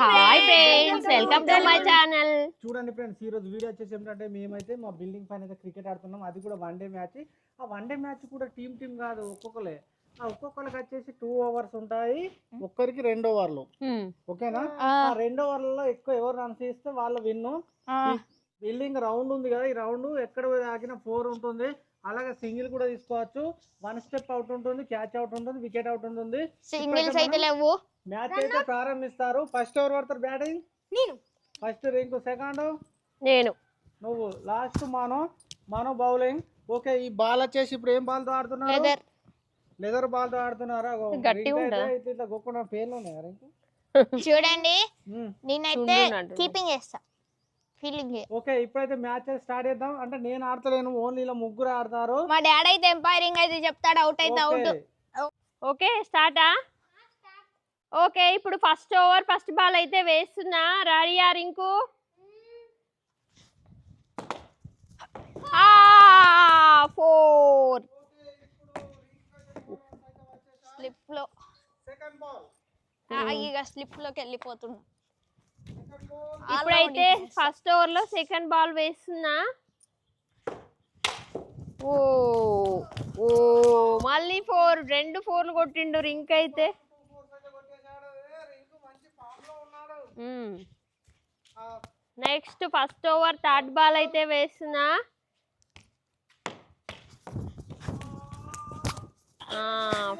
Hi friends welcome to my channel చూడండి friends ఈ రోజు వీడియో వచ్చేసి ఏమిటంటే మేమైతే మా బిల్డింగ్ పైన అయితే క్రికెట్ ఆడుతున్నాం. అది కూడా వన్ డే మ్యాచ్ ఆ వన్ డే మ్యాచ్ కూడా టీం టీం కాదు ఒక్కొక్కలే. ఆ ఒక్కొక్కరికి వచ్చేసి టూ ఓవర్స్ ఉంటాయి. ఒక్కరికి రెండు ఓవర్లు ఓకేనా? ఆ. రెండు ఓవర్లలో ఎక్కువ ఎవరు రన్స్ చేస్తే వాళ్ళు విన్ను బిల్డింగ్ రౌండ్ ఉంది కదా ఈ రౌండ్ ఎక్కడ ఆగిన ఫోర్ ఉంటుంది. అలాగే సింగిల్ కూడా తీసుకోవచ్చు. వన్ స్టెప్ అవుట్ ఉంటుంది క్యాచ్ అవుట్ ఉంటుంది వికెట్ అవుట్ ఉంటుంది. సింగిల్స్ అయితే లేవు. మ్యాచ్ అయితే ప్రారంభిస్తారు. ఫస్ట్ ఓవర్ పడతారు బ్యాటింగ్ నేను. ఫస్ట్ రింకు సెకండ్ నేను. నువ్వు. Last Mano. Mano bowling okay ఈ బాల్ వచ్చేసి ఇప్పుడు ఏం బాల్తో ఆడుతున్నారు? లెదర్ లెదర్ బాల్తో ఆడుతున్నారా. ఇట్లా పేర్లు ఉన్నాయి చూడండి. నేనైతే కీపింగ్ చేస్తా. ఫీలింగ్. ఓకే ఇప్పుడైతే మ్యాచ్ స్టార్ట్ చేద్దాం. అంటే నేను ఆడతలేను ఓన్లీ ఇలా ముగ్గురు ఆడతారు. మా డాడీ అయితే ఎంపైరింగ్ అయితే చెప్తాడు అవుట్ అయితే అవుట్. ఓకే. స్టార్టా? ఓకే ఇప్పుడు ఫస్ట్ ఓవర్ ఫస్ట్ బాల్ అయితే వేస్తున్నా. రెడీయా రింకు ఫోర్. స్లిప్లో సెకండ్ బాల్ ఆ, ఇక స్లిప్లోకి వెళ్ళిపోతున్నా. ఇప్పుడైతే ఫస్ట్ ఓవర్లో సెకండ్ బాల్ వేస్తున్నా. ఓ ఓ మళ్ళీ ఫోర్ రెండు ఫోర్లు కొట్టిండు రింక్ అయితే. Next first over third ball అయితే వేస్తున్నా.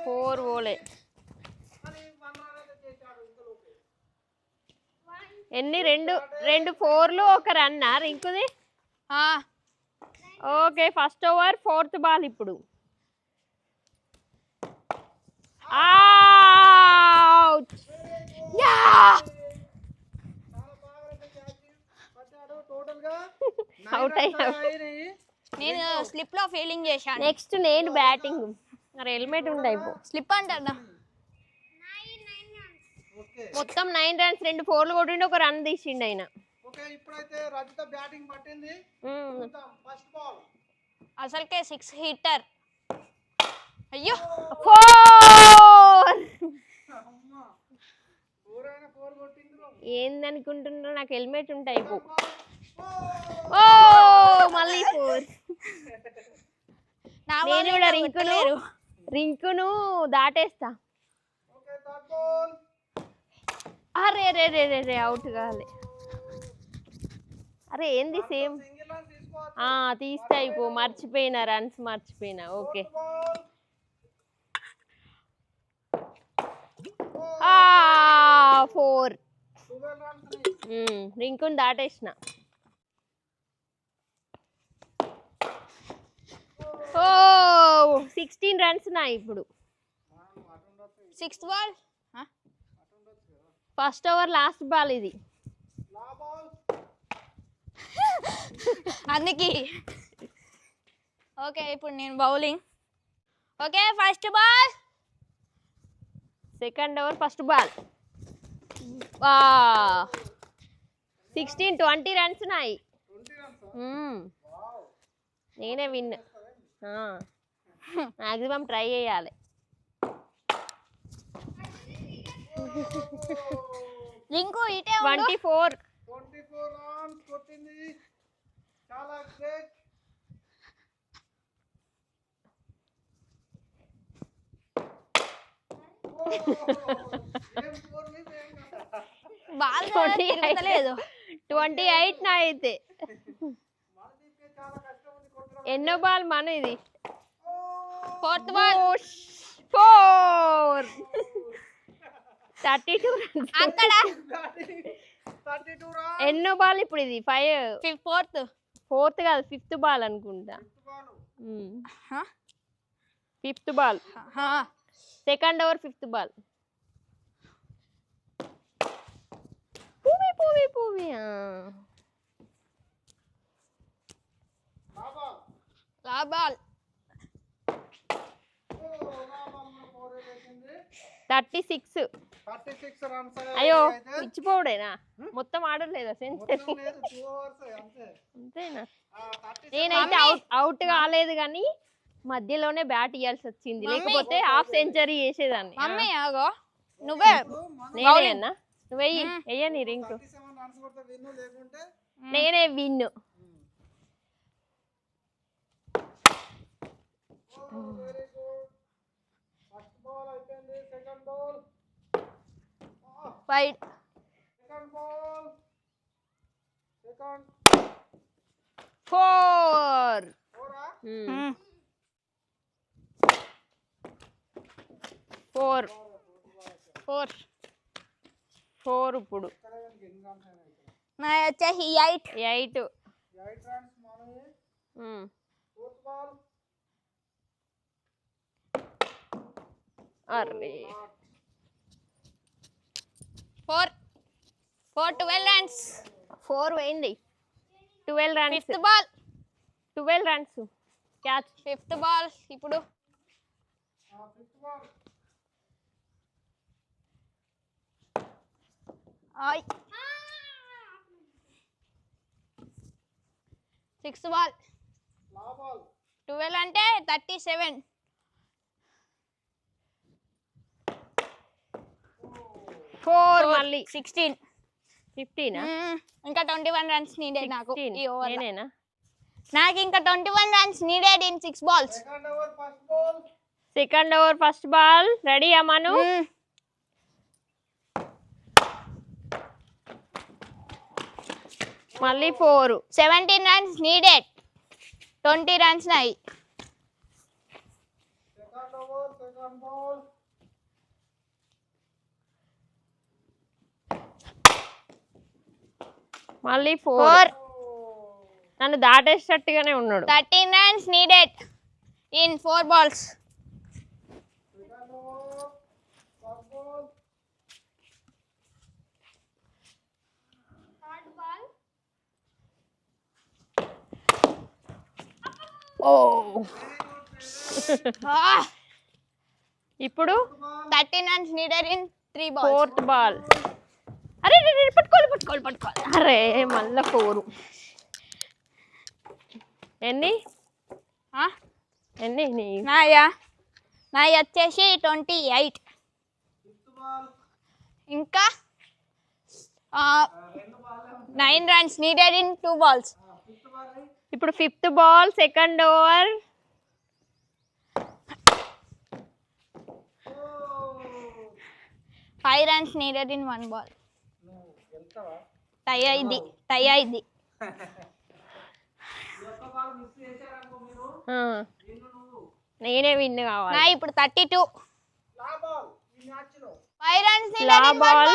ఫోర్ ఓలే మరి వన్ రన్ అయితే చేశాడు ఇంతలోకి ఎన్ని? రెండు. రెండు ఫోర్లు ఒక రన్నా? రింకుది? ఆ, okay first over fourth ball ఇప్పుడు. అయ్యావు. అయినాయి నేను స్లిప్లో ఫీలింగ్ చేశాను. నెక్స్ట్ నేను బ్యాటింగ్. మరి హెల్మెట్ ఉండైపో స్లిప్ ఓకే మొత్తం నైన్ రన్స్ రెండు ఫోర్లు కొట్టిండు ఒక రన్ తీసిండు ఆయన. ఓకే ఇప్పుడైతే రజిత బ్యాటింగ్ పట్టింది. మ్మ్. First ball. అసలుకే సిక్స్ హిట్టర్. అయ్యో. ఫోర్! ఏందనుకుంటున్నావు నాకు హెల్మెట్ ఉంటాయి ఓ మళ్ళీ ఫోర్. నేను కూడా రింకును. రింకును దాటేస్తా ఓకే థర్డ్ బాల్ అరే రే రే రే రే అవుట్ కాలే. అరే ఏంది సేమ్ తీస్తే అయిపో మర్చిపోయినా రన్స్ మర్చిపోయినా ఓకే. ఫోర్ రింకుని దాటేసిన. ఓ సిక్స్టీన్ రన్స్ నా ఇప్పుడు. Sixth ball first over last ball ఇది. అందుకే. ఓకే ఇప్పుడు నేను bowling. Okay first ball. Second over first ball. Sixteen twenty runs నాయి ట్వంటీ రన్స్ మ్మ్. నేనే విన్. మ్యాక్సిమం ట్రై చేయాలి. రింకు ఇటే. Twenty four. Twenty four runs కొట్టింది. చాలా గ్రేట్ ట్వంటీ ఎయిట్ నా అయితే. ఎన్నో బాల్ మన ఇది. Fourth ball. Four. Thirty two runs అక్కడ ఎన్నో బాల్ ఇప్పుడు ఇది? ఫైవ్ ఫోర్త్ ఫోర్త్ కాదు ఫిఫ్త్ బాల్ అనుకుంటా. Ball fifth ball second over fifth ball Poovi పూవి పూవి థర్టీ సిక్స్ అయ్యో ఇచ్చిపోవుడేనా? మొత్తం ఆడలేదా సెంచరీ? అంతేనా? నేనైతే అవుట్ అవుట్ కాలేదు కానీ మధ్యలోనే బ్యాట్ ఇవ్వాల్సి వచ్చింది. లేకపోతే హాఫ్ సెంచరీ చేసేదాన్ని. మమ్మీ ఆగో నువ్వే నేనే అన్నా? నువ్వు వెయ్యి వెయ్యని రింకు. లేకుంటే? నేనే win very good first ball అయిపోయింది సెకండ్ బాల్ సెకండ్ ఫోర్ ఫోరా ఫోర్ ఫోర్ ఫోర్ ఇప్పుడు. నా వచ్చేసి ఎయిట్ ఎయిట్. ఎయిట్ రన్స్ మనవి ఫోర్త్ బాల్ అరే four four twelve runs. Four పోయింది. Twelve runs. Fifth ball. Twelve runs. Catch. Fifth ball. ఇప్పుడు. Sixth ball. Twelve అంటే థర్టీ సెవెన్. ఫోర్ మళ్ళీ సిక్స్టీన్ ఫిఫ్టీనా ఇంకా ట్వంటీ వన్ రన్స్ నీడెడ్ నాకు ఈ ఓవర్ నేనేనా? నాకు ఇంకా twenty one runs needed in six balls second over first ball second over first ball ready అమ్మను మళ్ళీ four seventeen runs needed twenty runs నాయి సెకండ్ ఓవర్ సెకండ్ బాల్ మళ్ళీ four నన్ను దాటేసేటట్టుగానే ఉన్నాడు. Thirteen runs needed in four balls ball ఇప్పుడు thirteen runs needed in three balls fourth ball అరే పట్టుకోవాలి పట్టుకోవాలి అరే మళ్ళా ఫోరు. ఎన్ని? ఎన్ని? నాయా. నాయి వచ్చేసి ట్వంటీ ఎయిట్. ఇంకా? Nine runs needed in two balls ఇప్పుడు fifth ball second over. Five runs needed in one ball tie అయింది టై అయింది నేనే విన్ కావాలి. నా ఇప్పుడు థర్టీ టూ. లా బాల్ ఈ మ్యాచ్లో ఫైవ్ రన్స్ లా బాల్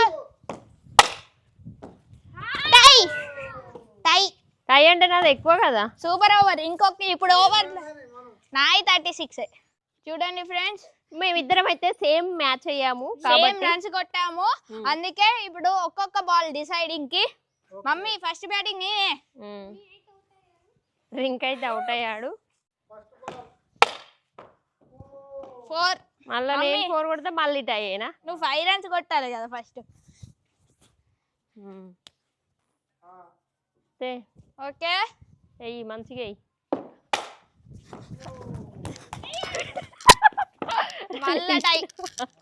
టై. టై. టై అంటే నాది ఎక్కువ కదా. Super over. ఇంకొక ఇప్పుడు ఓవర్. నాయి థర్టీ సిక్స్. చూడండి ఫ్రెండ్స్. మేమిద్దరం అయితే సేమ్ మ్యాచ్ అయ్యాము సేమ్ కాబట్టి రన్స్ కొట్టాము. అందుకే ఇప్పుడు ఒక్కొక్క బాల్ డిసైడింగ్కి మమ్మీ ఫస్ట్ బ్యాటింగ్ నేనే రింక్ అయితే అవుట్ అయ్యాడు. ఫోర్. మళ్ళీ నేను. ఫోర్ కొడితే మళ్ళీ టై అయినా నువ్వు ఫైవ్ రన్స్ కొట్టాలి కదా ఫస్ట్. ఓకే. ఎయ్యి మంచిగా ఎయ్యి మళ్ళా టై.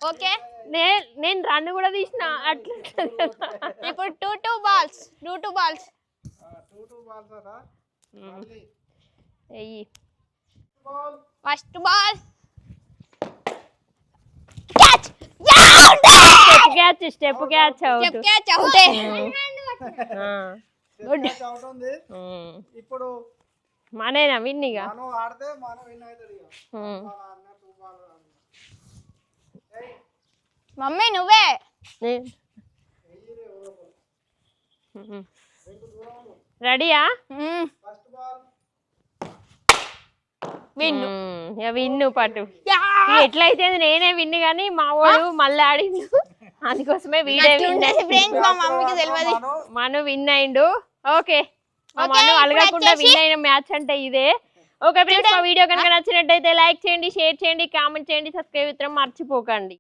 ఓకే? నే- నేను రన్ కూడా తీసిన అట్లా ఇప్పుడు two two balls two two balls. Two two balls అదా ఎయ్యి first ball. Step catch step catch out. Catch out. ఉంది. ఇప్పుడు మనేనా విన్నిగా మనం ఆడితే మనం విన్ అవుతాడు మమ్మీ నువ్వే? రెడీయా? ఫస్ట్ బాల్ విన్ ఇక విన్ను పట్టు. ఎట్లయితే నేనే విన్ను కానీ మా వాడు మళ్ళీ ఆడిండు. అందుకోసమే వీడే మనం విన్ అయిండు. ఓకే. మను అలగకుండా విన్ అయిన మ్యాచ్ అంటే ఇదే. ఓకే ఫ్రెండ్స్ మా వీడియో కనుక నచ్చినట్టయితే లైక్ చేయండి షేర్ చేయండి కామెంట్ చేయండి సబ్స్క్రైబ్ ఇద్దరం మర్చిపోకండి.